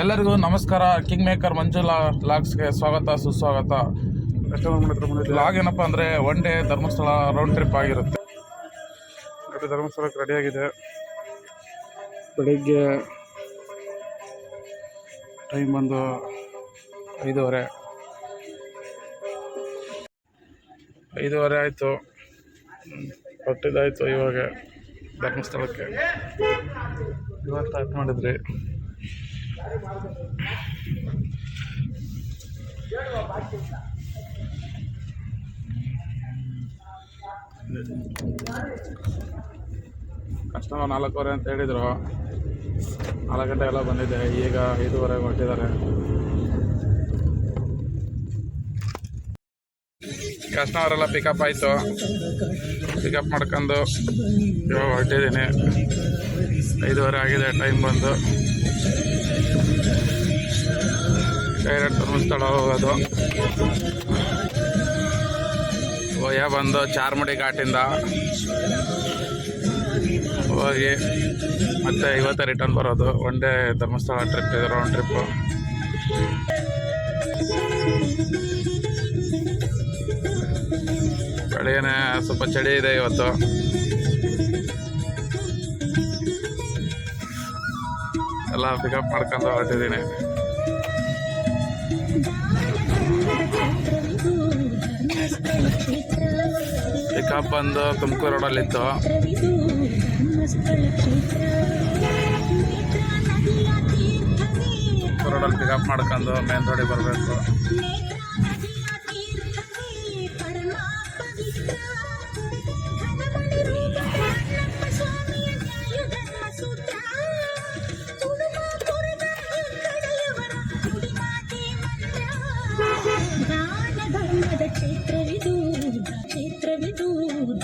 ಎಲ್ಲರಿಗೂ ನಮಸ್ಕಾರ. King maker Manjula ಲಾಗ್ಸ್ಗೆ ಸ್ವಾಗತ ಸುಸ್ವಾಗತ. ಲಾಗ್ ಏನಪ್ಪ ಅಂದರೆ one day Dharmasthala round trip ಆಗಿರುತ್ತೆ. ಗಾಡಿ ಧರ್ಮಸ್ಥಳಕ್ಕೆ ರೆಡಿಯಾಗಿದೆ ಬೆಳಿಗ್ಗೆ ಟೈಮ್ ಬಂದು ಐದೂವರೆ. ಐದೂವರೆ ಆಯಿತು. ಹೊಟ್ಟಿದ್ದಾಯಿತು ಇವಾಗ ಧರ್ಮಸ್ಥಳಕ್ಕೆ. ಇವತ್ತು ಸ್ಟಾರ್ಟ್ ಮಾಡಿದ್ರಿ. ಕಸ್ಟಮರ್ ನಾಲ್ಕೂವರೆ ಅಂತ ಹೇಳಿದರು. ನಾಲ್ಕು ಗಂಟೆ ಎಲ್ಲ ಬಂದಿದೆ. ಈಗ ಐದೂವರೆಗೆ ಹೊರಟಿದ್ದಾರೆ. ಕಸ್ಟಮರ್ ಎಲ್ಲ ಪಿಕಪ್ ಆಯಿತು. ಪಿಕಪ್ ಮಾಡ್ಕೊಂಡು ಇವಾಗ ಹೊರಟಿದ್ದೀನಿ. ಐದೂವರೆ ಆಗಿದೆ ಟೈಮ್ ಬಂದು. ಡೈರೆಕ್ಟ್ ಧರ್ಮಸ್ಥಳ ಹೋಗೋದು ಓಯ ಬಂದು ಚಾರ್ಮಡಿ ಘಾಟಿಂದ ಹೋಗಿ ಮತ್ತೆ ಇವತ್ತೇ ರಿಟರ್ನ್ ಬರೋದು ಒನ್ ಡೇ ಧರ್ಮಸ್ಥಳ ಟ್ರಿಪ್ ಇದೆ ರೌಂಡ್ ಟ್ರಿಪ್ಪು ಬೆಳಗ್ಗೆನೆ ಸ್ವಲ್ಪ ಚಳಿ ಇದೆ ಇವತ್ತು ಎಲ್ಲ ಪಿಕಪ್ ಮಾಡ್ಕೊಂಡು ಹೊರಟಿದ್ದೀನಿ. ಪಿಕಪ್ ಬಂದು ತುಮಕೂರು ರೋಡಲ್ಲಿತ್ತು ತುಮಕೂರು ರೋಡಲ್ಲಿ ಪಿಕಪ್ ಮಾಡ್ಕೊಂಡು ಮೇನ್ ರೋಡಿಗೆ ಬರಬೇಕು.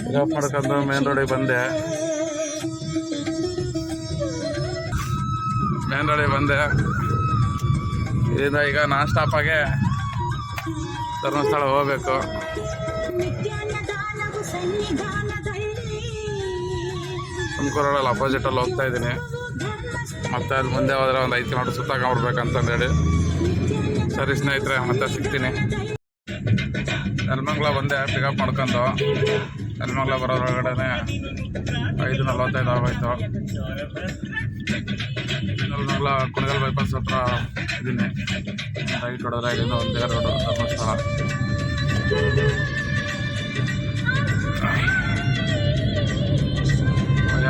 ಪಿಕಪ್ ಮಾಡ್ಕೊಂಡು ಮೇನ್ ರೋಡಿಗೆ ಬಂದೆ. ಮೇನ್ ರೋಡಿಗೆ ಬಂದೆ. ಇದರಿಂದ ಈಗ ನಾನ್ ಸ್ಟಾಪಾಗೆ ಧರ್ಮಸ್ಥಳ ಹೋಗಬೇಕು. ತುಮಕೂರಲ್ಲಿ ಅಪೋಸಿಟಲ್ಲಿ ಹೋಗ್ತಾ ಇದ್ದೀನಿ. ಮತ್ತೆ ಅಲ್ಲಿ ಮುಂದೆ ಹೋದ್ರೆ ಒಂದು ಐದು ಕಿಲೋಮೀಟರ್ ಸುತ್ತಾಕೊಂಡ್ಬಿಡ್ಬೇಕಂತಂದೇಳಿ ಸರಿ ಸ್ನೇಹಿತರೆ, ಮತ್ತೆ ಸಿಗ್ತೀನಿ. ನೆಲಮಂಗ್ಲ ಬಂದೆ ಪಿಕಪ್ ಮಾಡ್ಕೊಂಡು ನೆಲಮಂಗ್ಲ ಬರೋದ್ರೊಳಗಡೆ ಐದು ನಲ್ವತ್ತೈದು ಆಗೋಯ್ತು. ನೆಲಮಂಗ್ಲ ಕುಣಗಲ್ ಬೈಪಾಸ್ ಹತ್ರ ಇದ್ದೀನಿ ರೈಟ್ ಹೊಡೆದ್ರೆ ಇಲ್ಲಿಂದ ಒಂದೇ ರೋಡು ಸ್ಥಳ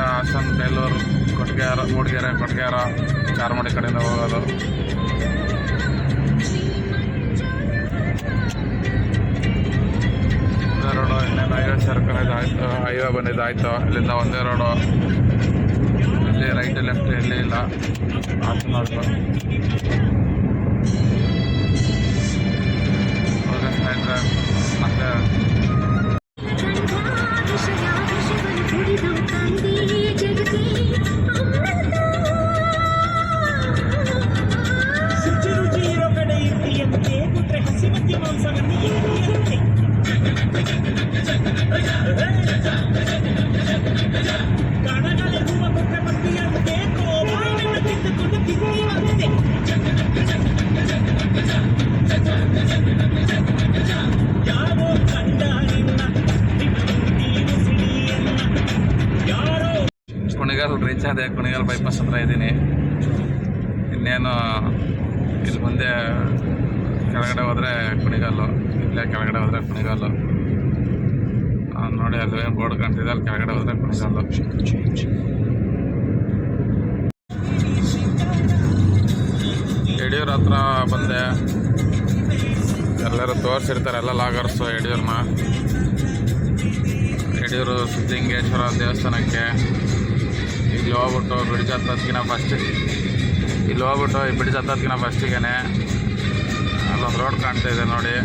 ಹಾಸನ್, ಬೇಲೂರು ಕೊಟ್ಗೆಹಾರ ಮೂಡಿಗೆರೆ ಕೊಟ್ಗೆಹಾರ ಚಾರ್ಮಡಿ ಕಡೆಯಿಂದ ಹೋಗೋದು. ಇನ್ನೇನು ಹೈವೇ ಸರ್ಕಲ್ ಆಯ್ತು ಹೈವೇ ಬಂದಿದ್ದು ಆಯಿತು. ಇಲ್ಲಿಂದ ಒಂದೇ ರೋಡು ಇಲ್ಲಿ ರೈಟ್ ಲೆಫ್ಟ್ ಎಲ್ಲಿ ಇಲ್ಲ. ಆಚೆ ನೋಡ್ಬೋದು ಮತ್ತೆ ಕಾಣ್ತಿದೆ ಅಲ್ಲಿ ಕೆಳಗಡೆ ಹೋದ್ರೆ ಕುಣಿಗಲ್ಲು ಯಡಿಯೂರ್ ಹತ್ರ ಬಂದೆ. ಎಲ್ಲರೂ ತೋರಿಸಿರ್ತಾರೆ, ಎಲ್ಲ ಲಾಗರ್ಸು ಯಡಿಯೂರನ್ನ ಯಡಿಯೂರು ಸಿದ್ಧಲಿಂಗೇಶ್ವರ ದೇವಸ್ಥಾನಕ್ಕೆ. ಇಲ್ಲಿ ಹೋಗ್ಬಿಟ್ಟು ಬಿಡಿಜ್ ಹತ್ತೋದ್ಕಿನ ಫಸ್ಟ್ ಇಲ್ಲಿ ಹೋಗ್ಬಿಟ್ಟು ಈ ಬಿಡಿಜ್ ಹತ್ತೋದ್ಕಿನ ಫಸ್ಟಿಗೆ ಅಲ್ಲೊಂದು ರೋಡ್ ಕಾಣ್ತಾ ಇದೆ ನೋಡಿ.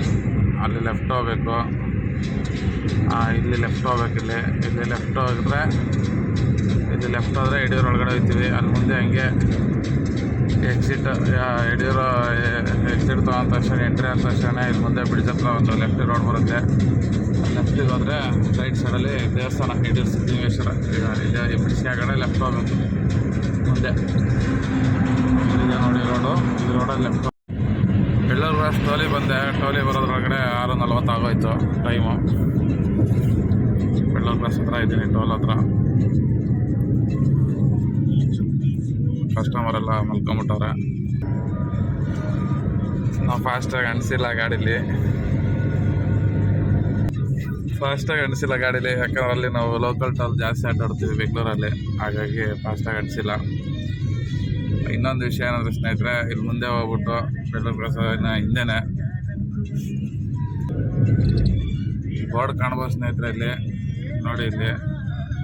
ಅಲ್ಲಿ ಲೆಫ್ಟ್ ಹೋಗ್ಬೇಕು. ಇಲ್ಲಿ ಲೆಫ್ಟ್ ಹೋಗ್ಬೇಕಿಲ್ಲಿ ಇಲ್ಲಿ. ಲೆಫ್ಟ್ ಹೋಗಿದ್ರೆ, ಇಲ್ಲಿ ಲೆಫ್ಟ್ ಹೋದರೆ ಯಡಿಯೂರು ಒಳಗಡೆ ಹೋಗ್ತೀವಿ. ಅಲ್ಲಿ ಮುಂದೆ ಹಂಗೆ ಎಕ್ಸಿಟ್ ಯಡಿಯೂರು ಎಕ್ಸಿಟ್ ತೊಗೊಂಡ ತಕ್ಷಣ ಎಂಟ್ರಿ ಆದ ತಕ್ಷಣ ಇಲ್ಲಿ ಮುಂದೆ ಬ್ರಿಡ್ಜ್ ಹತ್ರ ಒಂದು ಲೆಫ್ಟ್ ರೋಡ್ ಬರುತ್ತೆ. ಲೆಫ್ಟಿಗೆ ಹೋದರೆ ರೈಟ್ ಸೈಡಲ್ಲಿ ದೇವಸ್ಥಾನ, ಯಡಿಯೂರು ಸಿದ್ಧಲಿಂಗೇಶ್ವರ. ಇಲ್ಲಿ ಈ ಬ್ರಿಡ್ಜ್ ಕಡೆ ಲೆಫ್ಟ್ ಹೋಗ್ಬೇಕು. ಮುಂದೆ. ಇಲ್ಲಿದೆ ನೋಡಿ ರೋಡು ರೋಡಲ್ಲಿ ಲೆಫ್ಟ್ ಬೆಳ್ಳೂರು ಕ್ರಾಸ್ ಟೋಲಿ ಬಂದೆ. ಟೋಲಿ ಬರೋದ್ರೊಳಗಡೆ ಆರು ನಲ್ವತ್ತು ಆಗೋಯ್ತು ಟೈಮು ಬೆಳ್ಳೂರು ಕ್ಲಾಸ್ ಹತ್ರ ಇದ್ದೀನಿ ಟೋಲ್ ಹತ್ರ. ಕಸ್ಟಮರ್ ಎಲ್ಲ ಮಲ್ಕೊಂಬಿಟ್ಟವ್ರೆ. ನಾವು ಫಾಸ್ಟಾಗಿ ಅನಿಸಿಲ್ಲ ಗಾಡೀಲಿ. ಫಾಸ್ಟಾಗಿ ಅನಿಸಿಲ್ಲ ಗಾಡೀಲಿ, ಯಾಕಂದ್ರೆ ಅಲ್ಲಿ ನಾವು ಲೋಕಲ್ ಟೋಲ್ ಜಾಸ್ತಿ ಆಟಾಡ್ತೀವಿ ಬೆಂಗಳೂರಲ್ಲಿ. ಹಾಗಾಗಿ ಫಾಸ್ಟಾಗಿ ಅನಿಸಿಲ್ಲ. ಇನ್ನೊಂದು ವಿಷಯ ಏನಂದ್ರೆ ಸ್ನೇಹಿತರೆ, ಇಲ್ಲಿ ಮುಂದೆ ಹೋಗ್ಬಿಟ್ಟು ಬೆಳ್ಳೂರು ಕ್ರಾಸಿನ ಹಿಂದೆನೆ. ಬೋರ್ಡ್ ಕಾಣ್ಬೋದು ಸ್ನೇಹಿತರೆ ಇಲ್ಲಿ. ನೋಡಿ ಇಲ್ಲಿ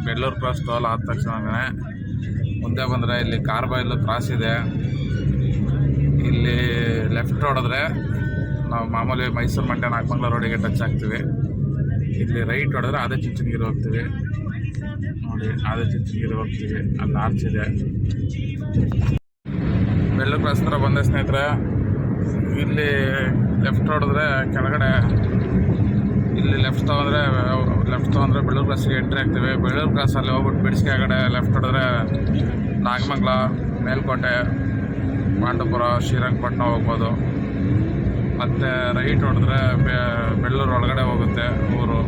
ಬೆಳ್ಳೂರು ಕ್ರಾಸ್ ಟೋಲ್ ಆದ ತಕ್ಷಣವೇ ಮುಂದೆ ಬಂದರೆ ಇಲ್ಲಿ ಕಾರ್ಬೈಲು ಕ್ರಾಸ್ ಇದೆ. ಇಲ್ಲಿ ಲೆಫ್ಟ್ ಹೊಡೆದ್ರೆ ನಾವು ಮಾಮೂಲಿ ಮೈಸೂರು ಮಂಡ್ಯ ನಾಗಮಂಗ್ಲ ರೋಡಿಗೆ ಟಚ್ ಆಗ್ತೀವಿ. ಇಲ್ಲಿ ರೈಟ್ ಹೊಡೆದ್ರೆ ಅದೇ ಚುಂಚನಗಿರಿ ಹೋಗ್ತೀವಿ. ನೋಡಿ ಅದೇ ಚುಂಚನಗಿರಿ ಹೋಗ್ತೀವಿ. ಅಲ್ಲಿ ಆರ್ಚ್ ಇದೆ. ಬೆಳ್ಳೂರು ಕ್ರಾಸ್ ಹತ್ರ ಬಂದೆ ಸ್ನೇಹಿತರೆ. ಇಲ್ಲಿ ಲೆಫ್ಟ್ ಹೊಡೆದ್ರೆ ಕೆಳಗಡೆ ಇಲ್ಲಿ ಲೆಫ್ಟ್ ತೊಗೊಂಡ್ರೆ ಲೆಫ್ಟ್ ತೊಗೊಂಡ್ರೆ ಬೆಳ್ಳೂರು ಕ್ರಾಸಿಗೆ ಎಂಟ್ರಿ ಆಗ್ತೀವಿ. ಬೆಳ್ಳೂರು ಕ್ರಾಸಲ್ಲಿ ಹೋಗ್ಬಿಟ್ಟು ಬಿಡಿಸ್ಗೆ ಕಡೆ ಲೆಫ್ಟ್ ಹೊಡೆದ್ರೆ ನಾಗಮಂಗ್ಲ, ಮೇಲ್ಕೋಟೆ, ಪಾಂಡವಪುರ ಶ್ರೀರಂಗಪಟ್ಟಣ ಹೋಗ್ಬೋದು. ಮತ್ತು ರೈಟ್ ಹೊಡೆದ್ರೆ ಬೆಳ್ಳೂರು ಒಳಗಡೆ ಹೋಗುತ್ತೆ ಊರು.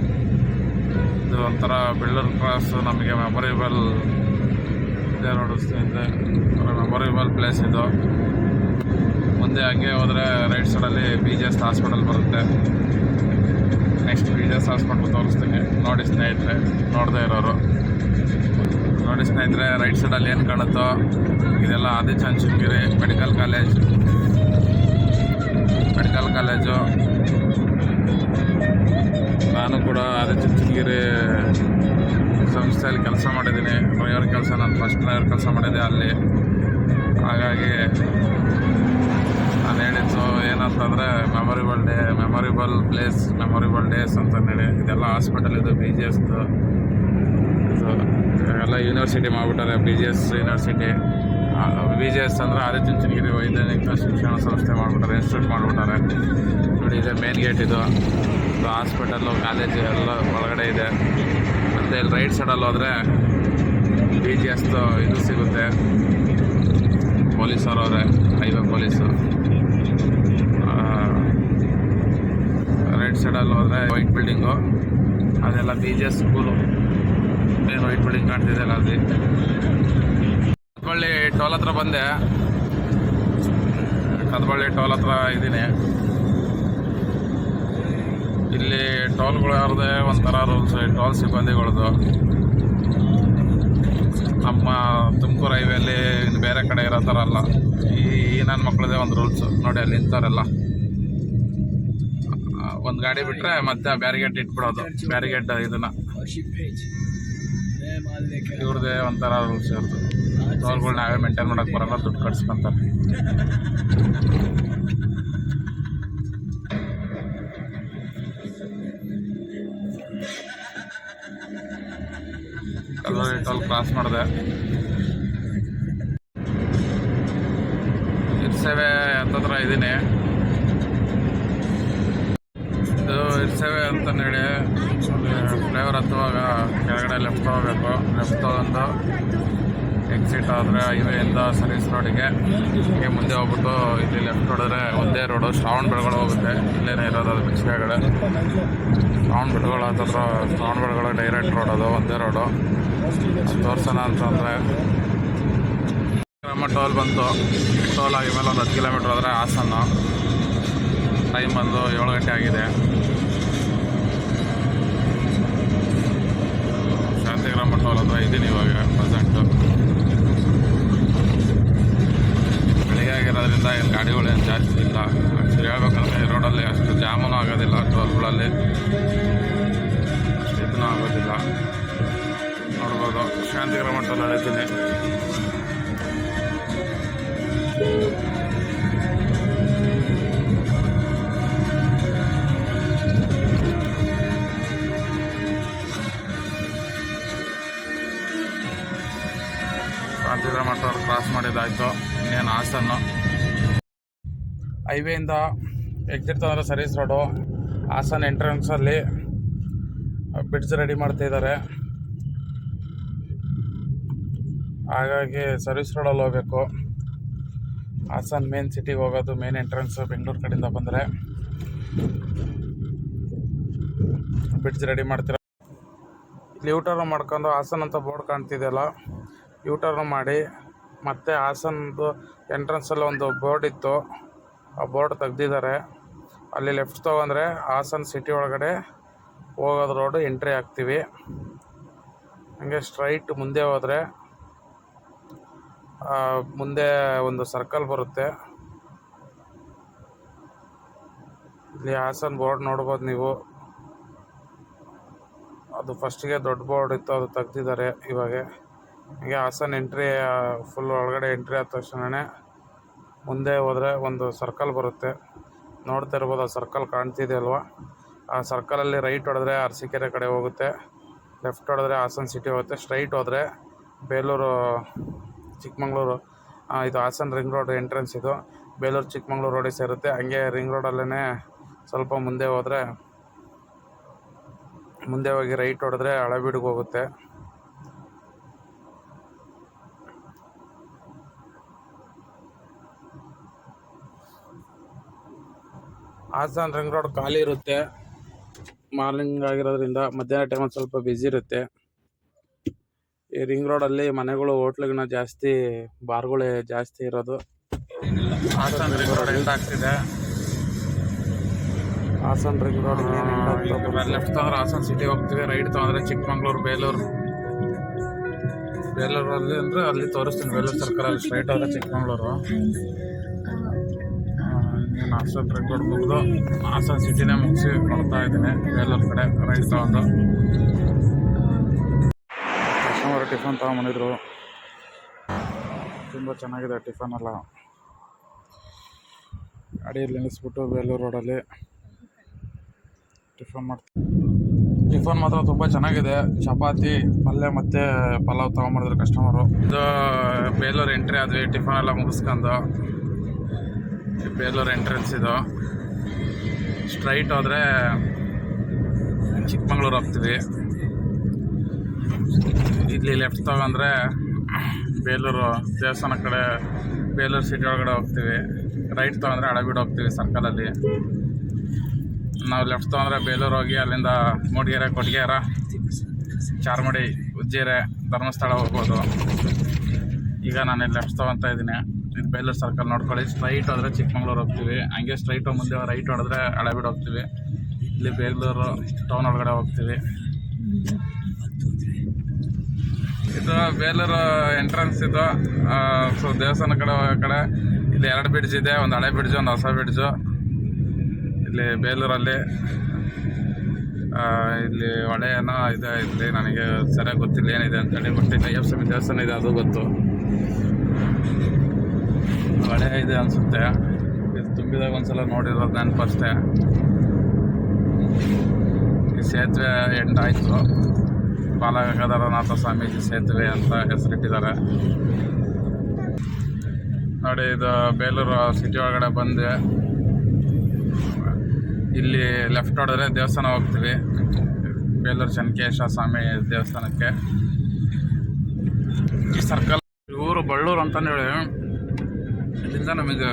ಇದು ಒಂಥರ ಬೆಳ್ಳೂರು ಕ್ರಾಸ್ ನಮಗೆ ಮೆಮೊರೇಬಲ್ ಇದೆ ನೋಡಿ ಸ್ನೇಹಿತರೆ. ಮೆಮೊರೇಬಲ್ ಪ್ಲೇಸ್ ಇದು. ಮುಂದೆ ಹಂಗೆ ಹೋದರೆ ರೈಟ್ ಸೈಡಲ್ಲಿ ಬಿ ಜಿ ಎಸ್ ಹಾಸ್ಪಿಟಲ್ ಬರುತ್ತೆ. ನೆಕ್ಸ್ಟ್ ವೀಡಿಯೋಸ್ ಎಸ್ ತೋರಿಸ್ತೀನಿ ನೋಡಿ ಸ್ನೇಹಿತರೆ, ನೋಡದೇ ಇರೋರು. ನೋಡಿ ಸ್ನೇಹಿತರೆ ರೈಟ್ ಸೈಡಲ್ಲಿ ಏನು ಕಾಣುತ್ತೋ, ಇದೆಲ್ಲ Adichunchanagiri medical college. Medical college. ನಾನು ಕೂಡ ಆದಿಚುಂಚನಗಿರಿ ಸಂಸ್ಥೆಯಲ್ಲಿ ಕೆಲಸ ಮಾಡಿದ್ದೀನಿ. ಡ್ರೈವರ್ ಕೆಲಸ, ನಾನು ಫಸ್ಟ್ ಡ್ರೈವರ್ ಕೆಲಸ ಮಾಡಿದ್ದೆ ಅಲ್ಲಿ. ಹಾಗಾಗಿ ನಾನು ಹೇಳಿದ್ದು ಏನಂತಂದರೆ memorable day memorable place memorable days ಅಂತ ಹೇಳಿ. ಇದೆಲ್ಲ ಹಾಸ್ಪಿಟಲ್ ಇದು ಬಿ ಜಿ ಎಸ್ದು ಇದು, ಎಲ್ಲ university ಮಾಡಿಬಿಟ್ಟಾರೆ B G S university B G S ಅಂದರೆ ಆದಿಚುಂಚನಗಿರಿ ವೈಜ್ಞಾನಿಕ ಶಿಕ್ಷಣ ಸಂಸ್ಥೆ ಮಾಡಿಬಿಟ್ಟಾರೆ ಇನ್ಸ್ಟಿಟ್ಯೂಟ್ ಮಾಡಿಬಿಟ್ಟಾರೆ. ನೋಡಿ, ಇದೆ ಮೇನ್ ಗೇಟ್ ಇದು. ಹಾಸ್ಪಿಟಲ್ಲು ಕಾಲೇಜು ಎಲ್ಲ ಒಳಗಡೆ ಇದೆ. ಮತ್ತು ಇಲ್ಲಿ ರೈಟ್ ಸೈಡಲ್ಲಿ ಹೋದರೆ ಬಿ ಜಿ ಎಸ್ದು ಇದು ಸಿಗುತ್ತೆ. ಪೊಲೀಸರು ಅವರೇ ಹೈವೇ ಪೊಲೀಸು ರೈಟ್ ಸೈಡಲ್ಲಿ ಹೋದರೆ ವೈಟ್ ಬಿಲ್ಡಿಂಗು ಅದೆಲ್ಲ ಬಿ ಜಿ ಸ್ಕೂಲು ಏನು ವೈಟ್ ಬಿಲ್ಡಿಂಗ್ ಕಾಣ್ತಿದೆಯಲ್ಲ ಅಲ್ಲಿ. ಕದ್ಬಳ್ಳಿ ಟೋಲ್ ಹತ್ರ ಬಂದೆ. ಕದ್ಬಳ್ಳಿ ಟೋಲ್ ಹತ್ರ ಇದ್ದೀನಿ. ಇಲ್ಲಿ ಟೋಲ್ಗಳು ಯಾರದೇ ಒಂಥರ ರೂಲ್ಸ್ ಟೋಲ್ ಸಿಬ್ಬಂದಿಗಳದ್ದು ನಮ್ಮ ತುಮಕೂರು ಹೈವೇಲಿ ಬೇರೆ ಕಡೆ ಇರೋ ಥರ ಅಲ್ಲ. ಈ ನನ್ನ ಮಕ್ಕಳದೇ ಒಂದು ರೂಲ್ಸು ನೋಡಿ ಅಲ್ಲಿ ನಿಂತವರೆಲ್ಲ. ಒಂದು ಗಾಡಿ ಬಿಟ್ಟರೆ ಮತ್ತೆ ಬ್ಯಾರಿಗೇಟ್ ಇಟ್ಬಿಡೋದು. ಬ್ಯಾರಿಗೇಟ್ ಇದನ್ನ. ಇವ್ರದ್ದೇ ಒಂಥರ ರೂಲ್ಸ್ ಇರೋದು. ಟೋಲ್ಗಳು ನಾವೇ ಮೇಂಟೈನ್ ಮಾಡೋಕೆ ಬರಲ್ಲ, ದುಡ್ಡು ಕಟ್ಸ್ಕೊಂತಾರೆ. ಕಲ್ಲೂರಿ ಟೋಲ್ ಕ್ರಾಸ್ ಮಾಡಿದೆ. ಸೇವೆ ಅಂತಂದ್ರೆ ಇದ್ದೀನಿ ಇರ್ಸೇವೆ ಅಂತ ಹೇಳಿ ಫ್ಲೇವರ್ ಹತ್ತುವಾಗ ಕೆಳಗಡೆ ಲೆಫ್ಟ್ ಹೋಗಬೇಕು. ಲೆಫ್ಟ್ ತಗೊಂಡು ಎಕ್ಸಿಟ್ ಆದರೆ ಹೈವೇಯಿಂದ ಸರ್ವಿಸ್ ರೋಡಿಗೆ ಹೀಗೆ ಮುಂದೆ ಹೋಗ್ಬಿಟ್ಟು ಇಲ್ಲಿ ಲೆಫ್ಟ್ ಹೊಡೆದ್ರೆ ಒಂದೇ ರೋಡು ಶ್ರಾವಣ ಬೆಳಗಳು ಹೋಗುತ್ತೆ. ಇಲ್ಲೇನೇ ಇರೋದು ಅದು ಬಿಚ್ಕೆಗಡೆ Shravanabelagola Shravanabelagola direct road ಅದು, ಒಂದೇ ರೋಡು ತೋರ್ಸೋಣ ಅಂತಂದರೆ ನಮ್ಮ ಟೋಲ್ ಬಂತು. ಟೋಲ್ ಆಗಿ ಮೇಲೆ ಒಂದು ಹತ್ತು ಕಿಲೋಮೀಟ್ರ್ ಆದರೆ ಹಾಸನ. ಟೈಮ್ ಬಂದು ಏಳು ಗಂಟೆ ಆಗಿದೆ. ಟೋಲ್ ಹತ್ರ ಇದ್ದೀನಿ ಇವಾಗ ಪ್ರೆಸೆಂಟು ಬೆಳಿಗ್ಗೆ ಆಗಿರೋದ್ರಿಂದ ಏನು ಗಾಡಿಗಳೇನು ಜಾಸ್ತಿ ಇಲ್ಲ. ಆ್ಯಕ್ಚುಲಿ ಹೇಳ್ಬೇಕಂದ್ರೆ ರೋಡಲ್ಲಿ ಅಷ್ಟು ಜಾಮೂನು ಆಗೋದಿಲ್ಲ ಟೋಲ್ಗಳಲ್ಲಿ ಇದನ್ನು ಆಗೋದಿಲ್ಲ. ನೋಡ್ಬೋದು. ಶಾಂತಿಗ್ರಾಮ ಟೋಲ್ ಹೇಳಿದ್ದೀನಿ ಮಾಡಿದ್ದಾಯಿತು ಇನ್ನೇನು ಹಾಸನ್ನು. ಹೈವೇಯಿಂದ ಎಕ್ಸಿಟ್ ತಂದ್ರೆ ಸರ್ವಿಸ್ ರೋಡು ಹಾಸನ್ ಎಂಟ್ರೆನ್ಸಲ್ಲಿ ಬ್ರಿಡ್ಜ್ ರೆಡಿ ಮಾಡ್ತಾ ಇದ್ದಾರೆ ಹಾಗಾಗಿ ಸರ್ವಿಸ್ ರೋಡಲ್ಲಿ ಹೋಗಬೇಕು. ಹಾಸನ್ ಮೇನ್ ಸಿಟಿಗೆ ಹೋಗೋದು ಮೇನ್ ಎಂಟ್ರೆನ್ಸ್ ಬೆಂಗಳೂರು ಕಡೆಯಿಂದ ಬಂದರೆ. ಬ್ರಿಡ್ಜ್ ರೆಡಿ ಮಾಡ್ತೀರ? ಇಲ್ಲಿ ಯೂಟರ್ನ್ ಮಾಡ್ಕೊಂಡು ಹಾಸನ್ ಅಂತ ಬೋರ್ಡ್ ಕಾಣ್ತಿದೆಯಲ್ಲ ಯೂಟರ್ನ್ ಮಾಡಿ ಮತ್ತೆ ಹಾಸನ್ದು ಎಂಟ್ರೆನ್ಸಲ್ಲಿ ಒಂದು ಬೋರ್ಡ್ ಇತ್ತು. ಆ ಬೋರ್ಡ್ ತೆಗ್ದಿದ್ದಾರೆ. ಅಲ್ಲಿ ಲೆಫ್ಟ್ ತೊಗೊಂಡ್ರೆ ಹಾಸನ ಸಿಟಿ ಒಳಗಡೆ ಹೋಗೋದು ರೋಡು ಎಂಟ್ರಿ ಆಗ್ತೀವಿ ಹಂಗೆ ಸ್ಟ್ರೈಟ್ ಮುಂದೆ ಹೋದರೆ ಮುಂದೆ ಒಂದು ಸರ್ಕಲ್ ಬರುತ್ತೆ. ಇಲ್ಲಿ ಹಾಸನ್ ಬೋರ್ಡ್ ನೋಡ್ಬೋದು ನೀವು. ಅದು ಫಸ್ಟಿಗೆ ದೊಡ್ಡ ಬೋರ್ಡ್ ಇತ್ತು, ಅದು ತೆಗ್ದಿದ್ದಾರೆ ಇವಾಗ. ಹೀಗೆ ಹಾಸನ ಎಂಟ್ರಿ ಫುಲ್ ಒಳಗಡೆ ಎಂಟ್ರಿ ಆದ ತಕ್ಷಣವೇ ಮುಂದೆ ಹೋದರೆ ಒಂದು ಸರ್ಕಲ್ ಬರುತ್ತೆ. ನೋಡ್ತಾ ಇರ್ಬೋದು, ಆ ಸರ್ಕಲ್ ಕಾಣ್ತಿದೆ ಅಲ್ವಾ? ಆ ಸರ್ಕಲಲ್ಲಿ ರೈಟ್ ಹೊಡೆದ್ರೆ ಅರಸೀಕೆರೆ ಕಡೆ ಹೋಗುತ್ತೆ. ಲೆಫ್ಟ್ ಹೊಡೆದ್ರೆ ಹಾಸನ ಸಿಟಿ ಹೋಗುತ್ತೆ. ಸ್ಟ್ರೈಟ್ ಹೋದರೆ ಬೇಲೂರು, ಚಿಕ್ಕಮಂಗ್ಳೂರು ಇದು ಹಾಸನ ರಿಂಗ್ ರೋಡ್ ಎಂಟ್ರೆನ್ಸ್ ಇದು. ಬೇಲೂರು, ಚಿಕ್ಕಮಂಗ್ಳೂರು ರೋಡಿಗೆ ಸೇರುತ್ತೆ. ಹಂಗೆ ರಿಂಗ್ ರೋಡಲ್ಲೇ ಸ್ವಲ್ಪ ಮುಂದೆ ಹೋದರೆ, ಮುಂದೆ ಹೋಗಿ ರೈಟ್ ಹೊಡೆದ್ರೆ ಹಳೆಬೀಡಿಗೆ ಹೋಗುತ್ತೆ. ಹಾಸನ್ ರಿಂಗ್ ರೋಡ್ ಖಾಲಿ ಇರುತ್ತೆ. ಮಾರ್ನಿಂಗ್ ಆಗಿರೋದ್ರಿಂದ ಮಧ್ಯಾಹ್ನ ಟೈಮಲ್ಲಿ ಸ್ವಲ್ಪ ಬ್ಯುಸಿ ಇರುತ್ತೆ. ಈ ರಿಂಗ್ ರೋಡಲ್ಲಿ ಮನೆಗಳು ಹೋಟ್ಲುಗಳನ್ನ ಜಾಸ್ತಿ ಬಾರ್ಗಳೇ ಜಾಸ್ತಿ ಇರೋದು. ಹಾಸನ ರಿಂಗ್ ರೋಡ್ ಎಂಡ್ ಆಗ್ತಿದೆ ಹಾಸನ್ ರಿಂಗ್ ರೋಡ್ ಲೆಫ್ಟ್ ತಗೊಂಡ್ರೆ ಹಾಸನ್ ಸಿಟಿ ಹೋಗ್ತೀವಿ ರೈಟ್ ತಗೊಂಡ್ರೆ ಚಿಕ್ಕಮಂಗ್ಳೂರು ಬೇಲೂರು. ಬೇಲೂರಲ್ಲಿ ಅಂದರೆ ಅಲ್ಲಿ ತೋರಿಸ್ತೀನಿ ಬೇಲೂರು ಸರ್ಕಲಲ್ಲಿ ಸ್ಟ್ರೈಟ್ ಹೋದ್ರೆ ಚಿಕ್ಕಮಂಗ್ಳೂರು. ಇನ್ನೇನು ಹಾಸನ್ ರಿಂಗ್ ರೋಡ್ ಮುಗಿದು ಹಾಸನ್ ಸಿಟಿನೇ ಮುಗಿಸಿ ನೋಡ್ತಾ ಇದ್ದೀನಿ. ಎಲ್ಲರ ಕಡೆ ರೈಸ್ ತಗೊಂಡು ಕಸ್ಟಮರ್ ಟಿಫನ್ ತಗೊಂಬಂದಿದ್ರು. ತುಂಬ ಚೆನ್ನಾಗಿದೆ ಟಿಫನ್ ಎಲ್ಲ. ಗಾಡಿಯಲ್ಲಿ ನಿಲ್ಲಿಸ್ಬಿಟ್ಟು ಬೇಲೂರು ರೋಡಲ್ಲಿ ಟಿಫನ್ ಮಾಡ್ತೀವಿ ಟಿಫನ್ ಮಾತ್ರ ತುಂಬ ಚೆನ್ನಾಗಿದೆ. ಚಪಾತಿ, ಪಲ್ಯ ಮತ್ತು ಪಲಾವ್ ತೊಗೊಂಬಂದಿದ್ರು ಕಸ್ಟಮರು ಇದು ಬೇಲೂರು ಎಂಟ್ರಿ ಆದ್ವಿ ಟಿಫನ್ ಎಲ್ಲ ಮುಗಿಸ್ಕೊಂಡು. ಬೇಲೂರು ಎಂಟ್ರೆನ್ಸ್ ಇದು. ಸ್ಟ್ರೈಟ್ ಹೋದರೆ ಚಿಕ್ಕಮಂಗ್ಳೂರು ಹೋಗ್ತೀವಿ. ಇಲ್ಲಿ ಲೆಫ್ಟ್ ತಗೊಂಡ್ರೆ ಬೇಲೂರು ದೇವಸ್ಥಾನ ಕಡೆ, ಬೇಲೂರು ಸಿಟಿ ಒಳಗಡೆ ಹೋಗ್ತೀವಿ. ರೈಟ್ ತಗೊಂಡ್ರೆ ಹಳಬೀಡು ಹೋಗ್ತೀವಿ ಸರ್ಕಲಲ್ಲಿ ನಾವು ಲೆಫ್ಟ್ ತಗೊಂಡ್ರೆ ಬೇಲೂರು ಹೋಗಿ ಅಲ್ಲಿಂದ ಮೂಡಿಗೆರೆ ಕೊಡ್ಗೆರ ಚಾರ್ಮಡಿ ಉಜ್ಜೇರೆ ಧರ್ಮಸ್ಥಳ ಹೋಗ್ಬೋದು. ಈಗ ನಾನು ಲೆಫ್ಟ್ ತೊಗೊತಾ ಇದ್ದೀನಿ. ಇದು ಬೇಲೂರು ಸರ್ಕಲ್ ನೋಡ್ಕೊಳ್ಳಿ. ಸ್ಟ್ರೈಟ್ ಹೋದ್ರೆ ಚಿಕ್ಕಮಗಳೂರು ಹೋಗ್ತೀವಿ. ಹಂಗೆ ಸ್ಟ್ರೈಟ್ ಮುಂದೆ ರೈಟ್ ಹೊಡೆದ್ರೆ ಹಳೆಬೀಡು ಹೋಗ್ತೀವಿ. ಇಲ್ಲಿ ಬೇಲೂರು ಟೌನ್ ಒಳಗಡೆ ಹೋಗ್ತೀವಿ. ಇದು ಬೇಲೂರು ಎಂಟ್ರೆನ್ಸ್ ಇದು. ಸೊ ದೇವಸ್ಥಾನ ಕಡೆ ಕಡೆ ಇಲ್ಲಿ ಎರಡು ಬ್ರಿಡ್ಜ್ ಇದೆ, ಒಂದು ಹಳೆ ಬ್ರಿಡ್ಜು ಒಂದು ಹೊಸ ಬ್ರಿಡ್ಜು ಇಲ್ಲಿ ಬೇಲೂರಲ್ಲಿ ಇಲ್ಲಿ ಹೊಳೆ ಏನೋ ಇದೆ. ಇಲ್ಲಿ ನನಗೆ ಸರಿಯಾಗಿ ಗೊತ್ತಿಲ್ಲ, ಏನಿದೆ ಅಂತೇಳಿ ಬಟ್ ಇಲ್ಲಿ ಅಯ್ಯಪ್ಪ ಸ್ವಾಮಿ ದೇವಸ್ಥಾನ ಇದೆ, ಅದು ಗೊತ್ತು. ಹೊಳೆ ಇದೆ ಅನಿಸುತ್ತೆ. ಇದು ತುಂಬಿದಾಗ ಒಂದ್ಸಲ ನೋಡಿರೋದು ನೆನಪು ಅಷ್ಟೇ ಈ ಸೇತುವೆ ಆಯಿತು. ಬಾಲಗಂಗಾಧರನಾಥ ಸ್ವಾಮೀಜಿ ಸೇತುವೆ ಅಂತ ಹೆಸರಿಟ್ಟಿದ್ದಾರೆ. ನೋಡಿ, ಇದು ಬೇಲೂರು ಸಿಟಿ ಒಳಗಡೆ ಬಂದ್ವಿ ಇಲ್ಲಿ ಲೆಫ್ಟ್ ಹೊಡೆದ್ರೆ ದೇವಸ್ಥಾನ ಹೋಗ್ತೀವಿ. ಬೇಲೂರು ಚನ್ಕೇಶ ಸ್ವಾಮಿ ದೇವಸ್ಥಾನಕ್ಕೆ. ಈ ಸರ್ಕಲ್ ಊರು ಬಳ್ಳೂರು ಅಂತಲೇ ಇಲ್ಲಿಂದ ನಮಗೆ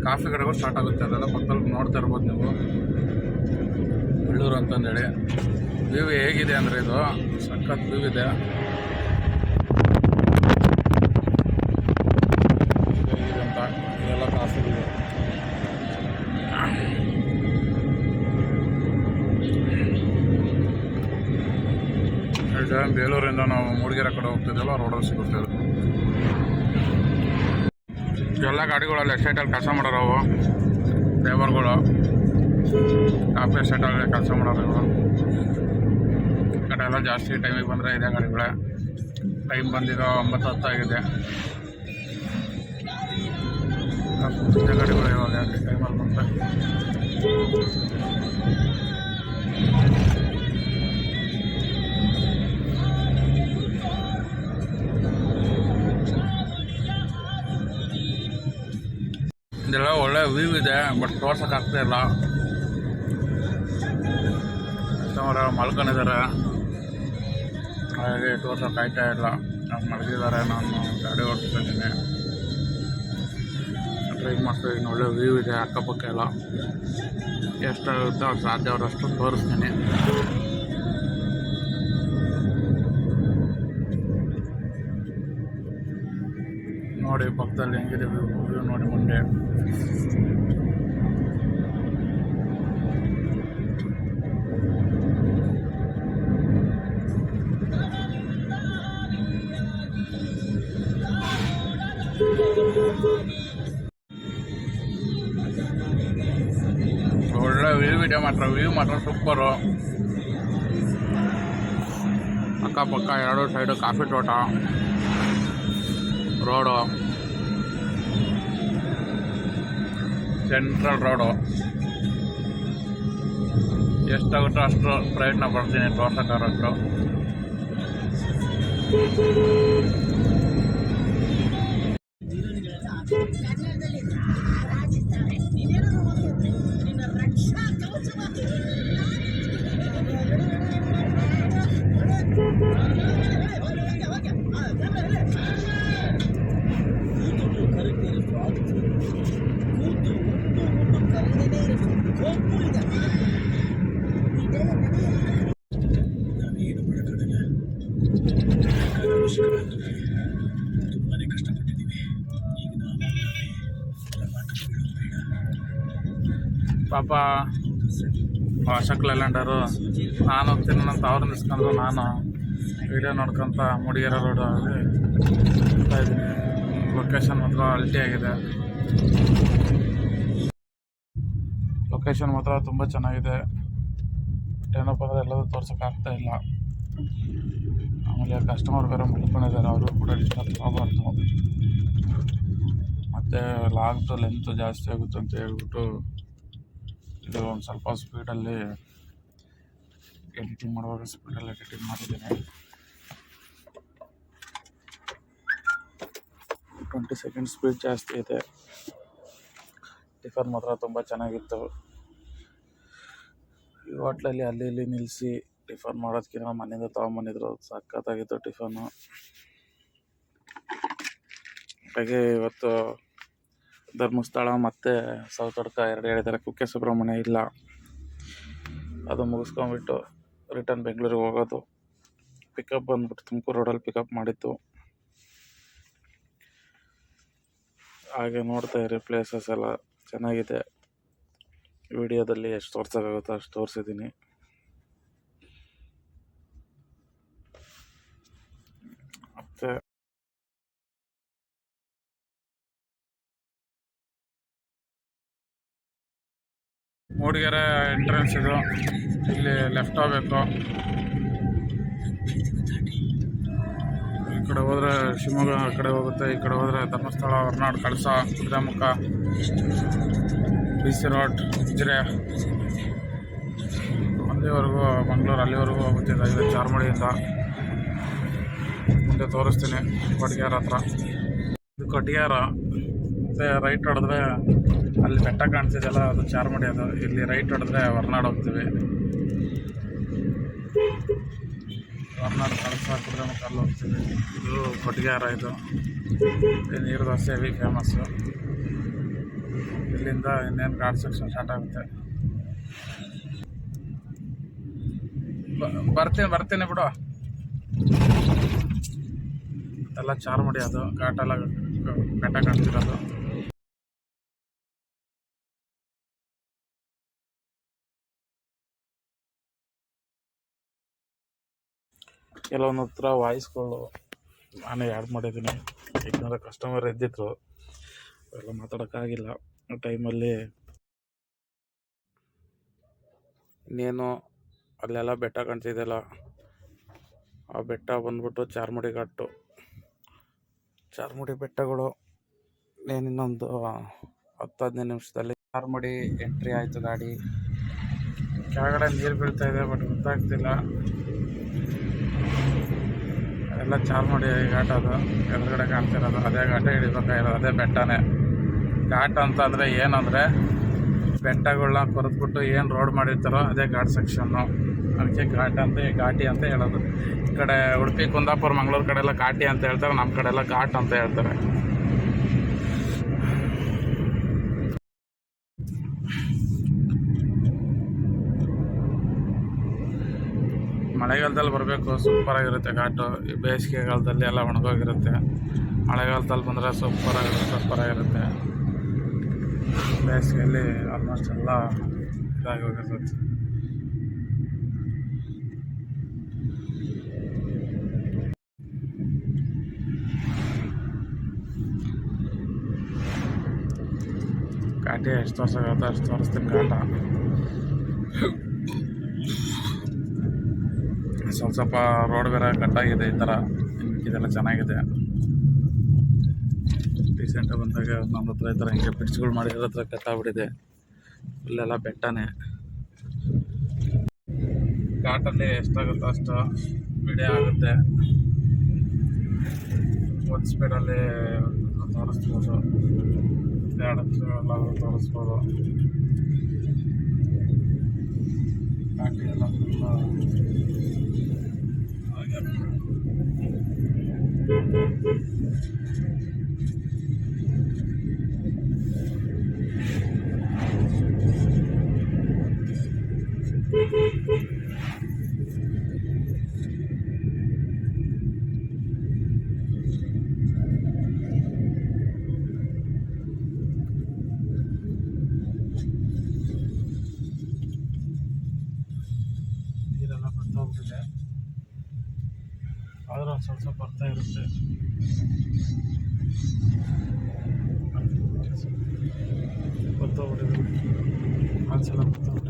ಕಾಫಿ ಕಡೆಗೂ ಸ್ಟಾರ್ಟ್ ಆಗುತ್ತೆ. ಅದೆಲ್ಲ ಪಕ್ಕದಲ್ಲಿ ನೋಡ್ತಾ ಇರ್ಬೋದು ನೀವು. ಬೆಳ್ಳೂರು ಅಂತಂದೇಳಿ. ವ್ಯೂ ಹೇಗಿದೆ ಅಂದರೆ ಇದು? ಸಖತ್ ವ್ಯೂ ಇದೆ. ಅಂತ? ಕಾಫಿ ಬೇಲೂರಿಂದ ನಾವು ಮೂಡಿಗೆರೆ ಕಡೆ ಹೋಗ್ತಿದ್ದೆಲ್ಲ ರೋಡಲ್ಲಿ ಸಿಗುತ್ತೆ ಎಲ್ಲ ಎಸ್ಟೇಟಲ್ಲಿ ಕೆಲಸ ಮಾಡೋರು ಅವು ಲೇಬರ್ಗಳು ಕಾಫಿ ಎಸ್ಟೇಟಲ್ಲಿ ಕೆಲಸ ಮಾಡೋರು ಕಡೆ ಎಲ್ಲ ಜಾಸ್ತಿ ಟೈಮಿಗೆ ಬಂದರೆ ಇದೆ ಗಾಡಿಗಳೇ. ಟೈಮ್ ಬಂದಿರೋ ಒಂಬತ್ತು ಹತ್ತು ಆಗಿದೆ. ಗಾಡಿಗಳು ಇವಾಗ ಟೈಮಲ್ಲಿ ಬಂದರೆ. ಒಳ್ಳೆ ವ್ಯೂ ಇದೆ ಬಟ್ ತೋರ್ಸಕ್ಕೆ ಆಗ್ತಾ ಇಲ್ಲ. ಕಸ್ಟಮರ್ ಮಲ್ಕೊಂಡಿದ್ದಾರೆ. ತೋರ್ಸಕ್ಕೆ ಆಯ್ತಾ ಇಲ್ಲ. ನಾನು ಮಲಗಿದ್ದಾರೆ ನಾನು ಗಾಡಿ ಓಡಿಸ್ಕೊಂಡಿದ್ದೀನಿ ಟ್ರೈ ಮಾಡ್ತಾ ಇನ್ನು ಒಳ್ಳೆ ವ್ಯೂ ಇದೆ, ಅಕ್ಕಪಕ್ಕ ಎಲ್ಲ. ಎಷ್ಟಾಗುತ್ತೋ ಅಷ್ಟು ಸಾಧ್ಯ ಅಷ್ಟು ತೋರಿಸ್ತೀನಿ. ನೋಡಿ ಪಕ್ಕದಲ್ಲಿ ಹೆಂಗಿದೆ ವ್ಯೂ ನೋಡಿ ಮುಂದೆ ಒಳ್ಳೆ ವ್ಯೂ ಇದೆ ಮಾತ್ರ ವ್ಯೂ ಮಾತ್ರ ಸೂಪರು ಅಕ್ಕಪಕ್ಕ ಎರಡು ಸೈಡು ಕಾಫಿ ತೋಟ ರೋಡು ಸೆಂಟ್ರಲ್ ರೋಡು ಎಷ್ಟಾಗುತ್ತೋ ಅಷ್ಟು ಪ್ರಯತ್ನ ಪಡ್ತೀನಿ ತೋರ್ಸೋಕ್ಕಾಗಷ್ಟು ಪಾಪ ವಾಶಕ್ಲೆಲ್ಯಾಂಡರು ನಾನು ಹೋಗ್ತೀನಿ ಅಂತ ಅವ್ರು ನಿಲ್ಸ್ಕೊಂಡ್ರು ನಾನು ವೀಡಿಯೋ ನೋಡ್ಕೊಂತ ಮುಡಿಗೆರ ರೋಡ್ ಹೋಗ್ತಾ ಇದ್ದೀನಿ. ಲೊಕೇಶನ್ ಮಾತ್ರ ಅಲ್ಟಿ ಆಗಿದೆ. ಲೊಕೇಶನ್ ಮಾತ್ರ ತುಂಬ ಚೆನ್ನಾಗಿದೆ. ಏನಪ್ಪ ಅಂದರೆ ಎಲ್ಲದೂ ತೋರ್ಸೋಕ್ಕಾಗ್ತಾ ಇಲ್ಲ. ಆಮೇಲೆ ಕಸ್ಟಮರ್ ಬೇರೆ ಮಲ್ಕೊಂಡಿದ್ದಾರೆ ಅವರು ಕೂಡ ಡಿಸ್ಟರ್ಬ್ ಆಗಬಾರ್ದು. ಮತ್ತು ಲಾಗ್ದು ಲೆಂತ್ ಜಾಸ್ತಿ ಆಗುತ್ತೆ ಅಂತ ಹೇಳ್ಬಿಟ್ಟು ಇದು ಒಂದು ಸ್ವಲ್ಪ ಸ್ಪೀಡಲ್ಲಿ ಎಡಿಟಿಂಗ್ ಮಾಡುವಾಗ ಸ್ಪೀಡಲ್ಲಿ ಎಡಿಟಿಂಗ್ ಮಾಡಿದ್ದೀನಿ. ಟ್ವೆಂಟಿ ಸೆಕೆಂಡ್ ಸ್ಪೀಡ್ ಜಾಸ್ತಿ ಇದೆ. ಟಿಫನ್ ಮಾತ್ರ ತುಂಬ ಚೆನ್ನಾಗಿತ್ತು. ಈ ಹೋಟ್ಲಲ್ಲಿ ಅಲ್ಲಿ ಇಲ್ಲಿ ನಿಲ್ಲಿಸಿ ಟಿಫನ್ ಮಾಡೋದಕ್ಕಿಂತ ಮನೆಯಿಂದ ತೊಗೊಂಬಂದಿದ್ರು ಸಖತ್ತಾಗಿತ್ತು ಟಿಫನು ಹಾಗೆ ಇವತ್ತು ಧರ್ಮಸ್ಥಳ ಮತ್ತು ಸೌತಡ್ಕ ಎರಡು ಹೇಳಿದ್ದಾರೆ ಕುಕ್ಕೆ ಸುಬ್ರಹ್ಮಣ್ಯ ಇಲ್ಲ. ಅದು ಮುಗಿಸ್ಕೊಂಬಿಟ್ಟು ರಿಟರ್ನ್ ಬೆಂಗಳೂರಿಗೆ ಹೋಗೋದು. ಪಿಕಪ್ ಬಂದ್ಬಿಟ್ಟು ತುಮಕೂರು ರೋಡಲ್ಲಿ ಪಿಕಪ್ ಮಾಡಿತ್ತು ಹಾಗೆ ನೋಡ್ತಾ ಇರಿ ಪ್ಲೇಸಸ್ ಎಲ್ಲ. ಚೆನ್ನಾಗಿದೆ. ವಿಡಿಯೋದಲ್ಲಿ ಎಷ್ಟು ತೋರ್ಸೋಕ್ಕಾಗುತ್ತೋ ಅಷ್ಟು ತೋರಿಸಿದ್ದೀನಿ ಮತ್ತು ಮೂಡಿಗೆರೆ ಎಂಟ್ರೆನ್ಸ್ ಇದು. ಇಲ್ಲಿ ಲೆಫ್ಟ್ ಹೋಗ್ಬೇಕು ಈ ಕಡೆ ಹೋದ್ರೆ ಶಿವಮೊಗ್ಗ, ಆ ಕಡೆ ಹೋಗುತ್ತೆ, ಈ ಕಡೆ ಹೋದ್ರೆ Dharmasthala, Horanadu, Kalasa Kudremukh B C road Ujire ಅಲ್ಲಿವರೆಗೂ ಮಂಗಳೂರು, ಅಲ್ಲಿವರೆಗೂ ಹೋಗುತ್ತೆ ಇದು ಚಾರ್ಮಡಿಯಿಂದ ಮುಂದೆ ತೋರಿಸ್ತೀನಿ ಕೊಟ್ಟಿಗೆಹಾರ ಹತ್ರ. ಇದು ಕೊಟ್ಟಿಗೆಹಾರ ಮತ್ತು ರೈಟ್ ಹೊಡೆದ್ರೆ ಅಲ್ಲಿ ಬೆಟ್ಟ ಕಾಣಿಸಿದೆಯಲ್ಲ, ಅದು ಚಾರ್ಮಡಿ ಅದು. ಇಲ್ಲಿ ರೈಟ್ ಹೊಡೆದ್ರೆ ಹೊರನಾಡು ಹೋಗ್ತೀವಿ. ಹೊರನಾಡು ಕಳಸ ಮತ್ತೆ ಅಲ್ಲಿ ಹೋಗ್ತೀವಿ. ಇದು ಕೊಟ್ಟಿಗೆಹಾರ ಇದು. ನೀರು ದೋಸೆ ಹೆವಿ ಫೇಮಸ್ಸು ಇಲ್ಲಿಂದ ಇನ್ನೇನು ಘಾಟ್ ಸೆಕ್ಷನ್ ಸ್ಟಾರ್ಟ್ ಆಗುತ್ತೆ. ಬರ್ತೀನಿ ಬರ್ತೀನಿ ಬಿಡು. ಎಲ್ಲ ಚಾರ್ಮಡಿ ಅದು. ಘಾಟೆಲ್ಲ ಬೆಟ್ಟ ಕಾಣ್ತಿರೋದು. ಕೆಲವೊಂದು ಹತ್ರ ವಾಯ್ಸ್ಗಳು ನಾನೇ ಆ್ಯಡ್ ಮಾಡಿದ್ದೀನಿ. ಯಾಕಂದರೆ ಕಸ್ಟಮರ್ ಎದ್ದಿದ್ರು ಎಲ್ಲ ಮಾತಾಡೋಕ್ಕಾಗಿಲ್ಲ. ಆ ಟೈಮಲ್ಲಿ ಇನ್ನೇನು ಅಲ್ಲೆಲ್ಲ ಬೆಟ್ಟ ಕಾಣ್ತಿದೆಯಲ್ಲ, ಆ ಬೆಟ್ಟ ಬಂದ್ಬಿಟ್ಟು ಚಾರ್ಮುಡಿ ಘಾಟು. ಚಾರ್ಮುಡಿ ಬೆಟ್ಟಗಳು ಇನ್ನೊಂದು ಹತ್ತು ಹದಿನೈದು ನಿಮಿಷದಲ್ಲಿ ಚಾರ್ಮುಡಿ ಎಂಟ್ರಿ ಆಯಿತು ಗಾಡಿ. ಕೆಳಗಡೆ ನೀರು ಬೀಳ್ತಾ ಇದೆ ಬಟ್ ಗೊತ್ತಾಗ್ತಿಲ್ಲ. ಎಲ್ಲ ಮಾಡಿ ಘಾಟ್ ಅದು, ಎದುರುಗಡೆ ಕಾಣ್ತಿರೋದು, ಅದೇ ಘಾಟ ಹಿಡಿಬೇಕಾಗಿರೋದು ಅದೇ ಬೆಟ್ಟನೇ. ಘಾಟ್ ಅಂತಂದರೆ ಏನಂದರೆ ಬೆಟ್ಟಗಳನ್ನ ಕೊರೆದ್ಬಿಟ್ಟು ಏನು ರೋಡ್ ಮಾಡಿರ್ತಾರೋ ಅದೇ ಘಾಟ್ ಸೆಕ್ಷನ್ನು ಅದಕ್ಕೆ ಘಾಟ್ ಅಂತ ಘಾಟಿ ಅಂತ ಹೇಳೋದು. ಈ ಕಡೆ ಉಡುಪಿ, ಕುಂದಾಪುರ, ಮಂಗಳೂರು ಕಡೆ ಎಲ್ಲ ಘಾಟಿ ಅಂತ ಹೇಳ್ತಾರೆ ನಮ್ಮ ಕಡೆ ಎಲ್ಲ ಘಾಟ್ ಅಂತ ಹೇಳ್ತಾರೆ. ಮಳೆಗಾಲದಲ್ಲಿ ಬರಬೇಕು ಸೂಪರಾಗಿರುತ್ತೆ ಘಾಟು. ಬೇಸಿಗೆಗಾಲದಲ್ಲಿ ಎಲ್ಲ ಒಣಗೋಗಿರುತ್ತೆ. ಮಳೆಗಾಲದಲ್ಲಿ ಬಂದರೆ ಸೂಪರಾಗಿರುತ್ತೆ ಸೂಪರಾಗಿರುತ್ತೆ ಬೇಸಿಗೆಯಲ್ಲಿ ಆಲ್ಮೋಸ್ಟ್ ಎಲ್ಲ ಇದಾಗಿ ಹೋಗಿರ್ತೈತೆ. ಘಾಟಿ ಎಷ್ಟು ತೋರ್ಸೋಗುತ್ತೆ ಅಷ್ಟು ತೋರಿಸ್ತೀನಿ ಘಾಟ. ಸ್ವಲ್ಪ ಸ್ವಲ್ಪ ರೋಡ್ ಬೇರೆ ಕಟ್ಟಾಗಿದೆ ಈ ಥರ. ಇದೆಲ್ಲ ಚೆನ್ನಾಗಿದೆ. ರೀಸೆಂಟಾಗಿ ಬಂದಾಗ ನಮ್ಮ ಹತ್ರ ಈ ಥರ ಹಿಂಗೆ ಬ್ರಿಡ್ಜ್ಗಳು ಮಾಡಿರೋ ಹತ್ರ ಕಟ್ಟಾಗ್ಬಿಟ್ಟಿದೆ. ಇಲ್ಲೆಲ್ಲ ಬೆಟ್ಟನೇ. ಘಾಟಲ್ಲಿ ಎಷ್ಟಾಗುತ್ತೋ ಅಷ್ಟು? ವಿಡಿಯೋ ಆಗುತ್ತೆ. ಒಂದು ಸ್ಪೀಡಲ್ಲಿ ತೋರಿಸ್ಬೋದು. ಎರಡು ಎಲ್ಲ ತೋರಿಸ್ಬೋದು. ಘಾಟಿ ಎಲ್ಲ ಫುಲ್ಲ ನೀರೆಲ್ಲ ಬರ್ತೋಗ್ಬಿಟ್ಟಿದೆ ಆದರೂ ಒಂದು ಸ್ವಲ್ಪ ಬರ್ತಾ ಇರುತ್ತೆ. ಬರ್ತೋಗ್ಬಿಟ್ಟಿದೆ ಒಂದ್ಸಲ ಬರ್ತೋಗ್ಬಿಟ್ಟಿದೆ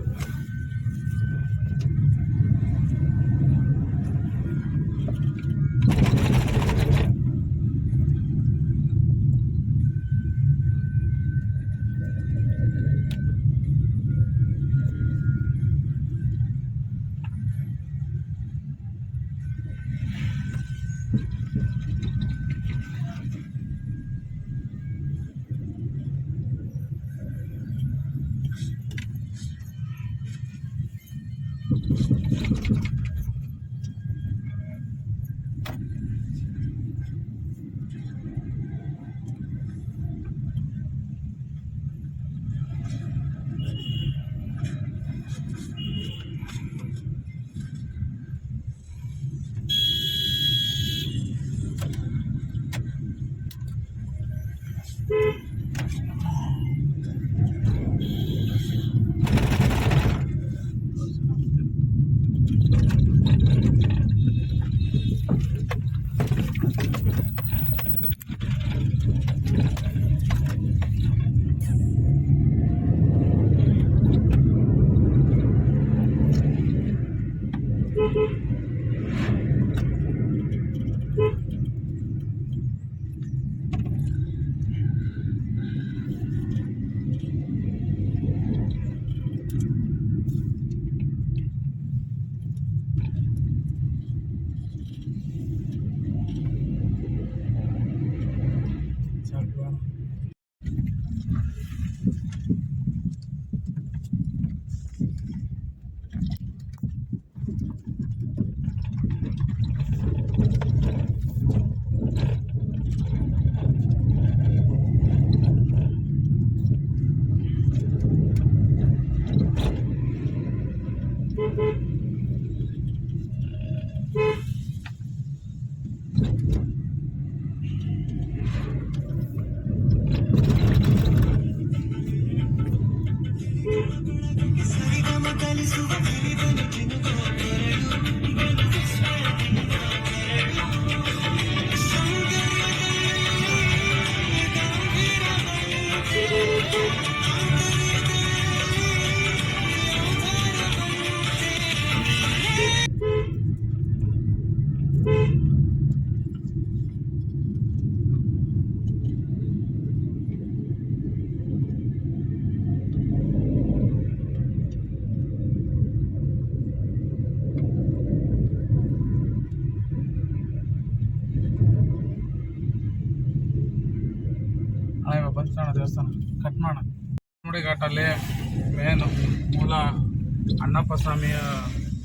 ಸ್ವಾಮಿಯ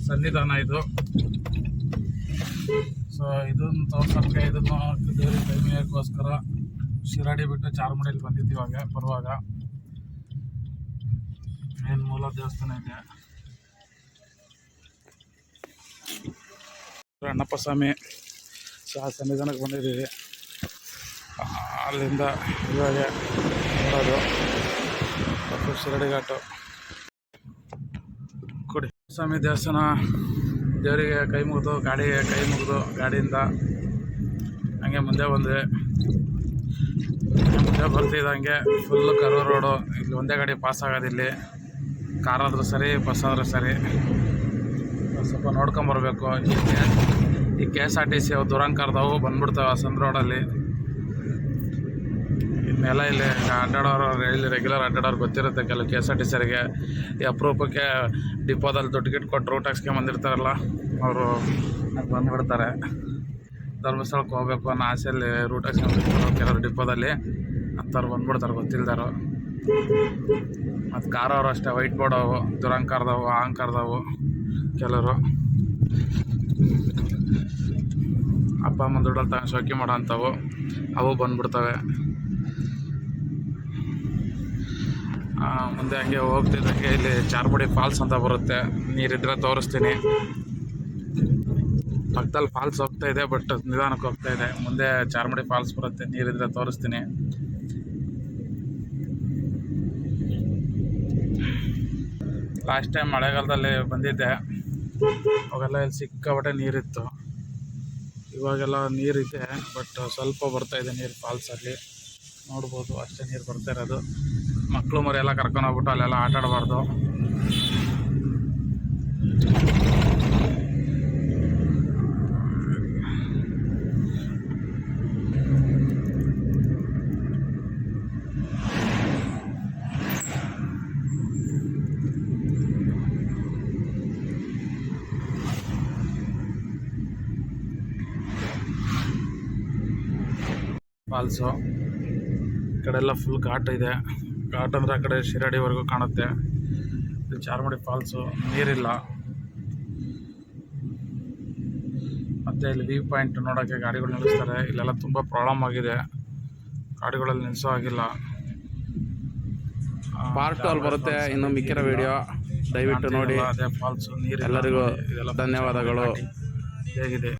ಸನ್ನಿಧಾನ ಇದು. ಸೊ ಇದನ್ನು ತೋರ್ಸೋಕ್ಕೆ ಇದನ್ನು ದೇವ್ರಿಗೆ ಕೈಮೀಯಕ್ಕೋಸ್ಕರ ಶಿರಾಡಿ ಬಿಟ್ಟು ಚಾರ್ಮಡಿಯಲ್ಲಿ ಬಂದಿದ್ದೀವಿ ಇವಾಗ ಬರುವಾಗ. ಮೇನ್ ಮೂಲ ದೇವಸ್ಥಾನ ಇದೆ. ಅಣ್ಣಪ್ಪ ಸ್ವಾಮಿ ಸಹ ಸನ್ನಿಧಾನಕ್ಕೆ ಬಂದಿದ್ದೀವಿ. ಅಲ್ಲಿಂದ ಇವಾಗ ನೋಡೋದು. ಶಿರಡಿ ಘಾಟು. ಸ್ವಾಮಿ ದೇವಸ್ಥಾನ, ದೇವರಿಗೆ ಕೈ ಮುಗಿದು, ಗಾಡಿಗೆ ಕೈ ಮುಗಿದು, ಗಾಡಿಯಿಂದ ಹಂಗೆ ಮುಂದೆ ಬಂದ್ವಿ. ಮುಂದೆ ಬರ್ತಿದ್ದಂಗೆ ಫುಲ್ಲು ಕರು ರೋಡು ಇಲ್ಲಿ ಒಂದೇ ಗಾಡಿ ಪಾಸ್ ಆಗೋದು ಇಲ್ಲಿ. ಕಾರ್ ಆದರೂ ಸರಿ ಬಸ್ ಆದರೂ ಸರಿ. ಸ್ವಲ್ಪ ನೋಡ್ಕೊಂಬರ್ಬೇಕು ಈ K S R T C ಅವು ದುರಂಕಾರದವು ಬಂದ್ಬಿಡ್ತಾವೆ ಸಂದ್ ರೋಡಲ್ಲಿ ಇನ್ನೆಲ್ಲ ಇಲ್ಲಿ ಅಡ್ಡಾಡೋರು, ಇಲ್ಲಿ ರೆಗ್ಯುಲರ್ ಅಡ್ಡಾಡೋರು ಗೊತ್ತಿರುತ್ತೆ ಕೆಲವು ಕೆ ಎಸ್ ಆರ್ ಟಿ ಸಿರಿಗೆ. ಈ ಅಪರೂಪಕ್ಕೆ ಡಿಪೋದಲ್ಲಿ ದುಡ್ಡು ಗಿಟ್ಟು ಕೊಟ್ಟು ರೂಟ್ ಹಾಕ್ಸ್ಕೊಂಡು ಬಂದಿರ್ತಾರಲ್ಲ, ಅವರು ಬಂದುಬಿಡ್ತಾರೆ. ಧರ್ಮಸ್ಥಳಕ್ಕೆ ಹೋಗ್ಬೇಕು ಅನ್ನೋ ಆಸೆಯಲ್ಲಿ ರೂಟ್ ಹಾಕ್ಸ್ಕೊಂಡು ಕೆಲವರು ಡಿಪೋದಲ್ಲಿ ಅಂಥವ್ರು ಬಂದ್ಬಿಡ್ತಾರೆ ಗೊತ್ತಿಲ್ದಾರು ಮತ್ತು ಕಾರವರು ಅಷ್ಟೇ ವೈಟ್ ಬೋರ್ಡ್ ಅವು, ದುರಂಕಾರದವು, ಅಹಂಕಾರದವು ಕೆಲವರು. ಅಪ್ಪ ಅಮ್ಮ ದುಡ್ಡಲ್ಲಿ ತಗೊಂಡು ಶೋಕಿ ಮಾಡೋ ಅಂಥವು, ಅವು ಬಂದ್ಬಿಡ್ತವೆ ಆ, ಮುಂದೆ ಹಂಗೆ ಹೋಗ್ತಿದ್ದಂಗೆ ಇಲ್ಲಿ ಚಾರ್ಮುಡಿ ಫಾಲ್ಸ್ ಅಂತ ಬರುತ್ತೆ. ನೀರಿದ್ರೆ ತೋರಿಸ್ತೀನಿ. ಪಕ್ಕದಲ್ಲಿ ಫಾಲ್ಸ್ ಹೋಗ್ತಾ ಇದೆ, ಬಟ್ ನಿಧಾನಕ್ಕೆ ಹೋಗ್ತಾ ಇದೆ. ಮುಂದೆ ಚಾರ್ಮಡಿ ಫಾಲ್ಸ್ ಬರುತ್ತೆ, ನೀರಿದ್ರೆ ತೋರಿಸ್ತೀನಿ. ಲಾಸ್ಟ್ ಟೈಮ್ ಮಳೆಗಾಲದಲ್ಲಿ ಬಂದಿದ್ದೆ. ಅವಾಗೆಲ್ಲ ಇಲ್ಲಿ ಸಿಕ್ಕಾಪಟ್ಟೆ ನೀರಿತ್ತು. ಇವಾಗೆಲ್ಲ ನೀರಿದೆ, ಬಟ್ ಸ್ವಲ್ಪ ಬರ್ತಾ ಇದೆ ನೀರು ಫಾಲ್ಸಲ್ಲಿ. ನೋಡ್ಬೋದು, ಅಷ್ಟೇ ನೀರು ಬರ್ತಾ ಇರೋದು. ಮಕ್ಕಳು ಮರಿ ಎಲ್ಲ ಕರ್ಕೊಂಡು ಹೋಗ್ಬಿಟ್ಟು ಅಲ್ಲೆಲ್ಲ ಆಟ ಆಡಬಾರ್ದು. ಫಾಲ್ಸು ಈ ಕಡೆ ಎಲ್ಲ ಫುಲ್ ಘಾಟ್ ಇದೆ. ಘಾಟ್ ಅಂದರೆ ಆ ಕಡೆ ಶಿರಾಡಿವರೆಗೂ ಕಾಣುತ್ತೆ. ಚಾರ್ಮಡಿ ಫಾಲ್ಸು. ನೀರಿಲ್ಲ. ಮತ್ತು ಇಲ್ಲಿ ವ್ಯೂ ಪಾಯಿಂಟ್ ನೋಡೋಕ್ಕೆ ಗಾಡಿಗಳು ನಿಲ್ಲಿಸ್ತಾರೆ. ಇಲ್ಲೆಲ್ಲ ತುಂಬ ಪ್ರಾಬ್ಲಮ್ ಆಗಿದೆ. ಗಾಡಿಗಳಲ್ಲಿ ನಿಲ್ಲಿಸೋ ಆಗಿಲ್ಲ ಪಾರ್ಕ್ ಅಲ್ಲಿ ಬರುತ್ತೆ. ಇನ್ನು ಮಿಕ್ಕಿರೋ ವಿಡಿಯೋ ದಯವಿಟ್ಟು ನೋಡಿ. ಅದೇ ಫಾಲ್ಸು ನೀರು ಎಲ್ಲರಿಗೂ ಧನ್ಯವಾದಗಳು. ಹೇಗಿದೆ?